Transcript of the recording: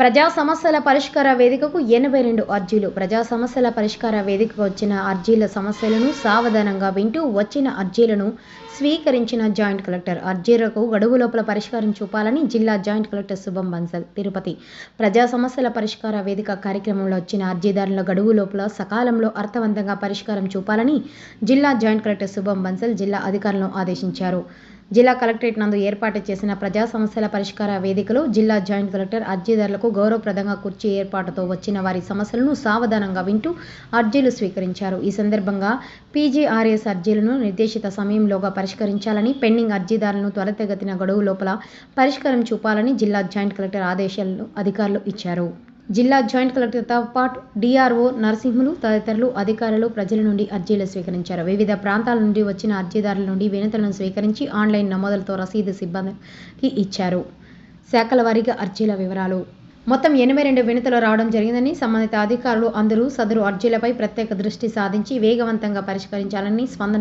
ప్రజా సమస్యల పరిష్కార వేదికకు ఎనభై రెండు అర్జీలు. ప్రజా సమస్యల పరిష్కార వేదికకు వచ్చిన అర్జీల సమస్యలను సావధానంగా వింటూ వచ్చిన అర్జీలను స్వీకరించిన జాయింట్ కలెక్టర్. అర్జీలకు గడువు లోపల పరిష్కారం చూపాలని జిల్లా జాయింట్ కలెక్టర్ శుభం బన్సల్ తిరుపతి. ప్రజా సమస్యల పరిష్కార వేదిక కార్యక్రమంలో వచ్చిన అర్జీదారుల గడువు లోపల సకాలంలో అర్థవంతంగా పరిష్కారం చూపాలని జిల్లా జాయింట్ కలెక్టర్ శుభం బన్సల్ జిల్లా అధికారులను ఆదేశించారు. జిల్లా కలెక్టరేట్ నందు ఏర్పాటు చేసిన ప్రజా సమస్యల పరిష్కార వేదికలో జిల్లా జాయింట్ కలెక్టర్ అర్జీదారులకు గౌరవప్రదంగా కుర్చీ ఏర్పాటుతో వచ్చిన వారి సమస్యలను సావధానంగా వింటూ అర్జీలు స్వీకరించారు. ఈ సందర్భంగా పీజీఆర్ఎస్ అర్జీలను నిర్దేశిత సమయంలోగా పరిష్కరించాలని పెండింగ్ అర్జీదారులను త్వరితగతిన గడువు లోపల పరిష్కారం చూపాలని జిల్లా జాయింట్ కలెక్టర్ ఆదేశాలను అధికారులు ఇచ్చారు. జిల్లా జాయింట్ కలెక్టర్తో పాటు డిఆర్ఓ నరసింహులు తదితరులు అధికారులు ప్రజల నుండి అర్జీలు స్వీకరించారు. వివిధ ప్రాంతాల నుండి వచ్చిన అర్జీదారుల నుండి వినతులను స్వీకరించి ఆన్లైన్ నమోదులతో రసీదు సిబ్బందికి ఇచ్చారు. శాఖల వారీగా అర్జీల వివరాలు. మొత్తం ఎనభై రెండు వినతులు రావడం జరిగిందని సంబంధిత అధికారులు అందరూ సదరు అర్జీలపై ప్రత్యేక దృష్టి సాధించి వేగవంతంగా పరిష్కరించాలని స్పందన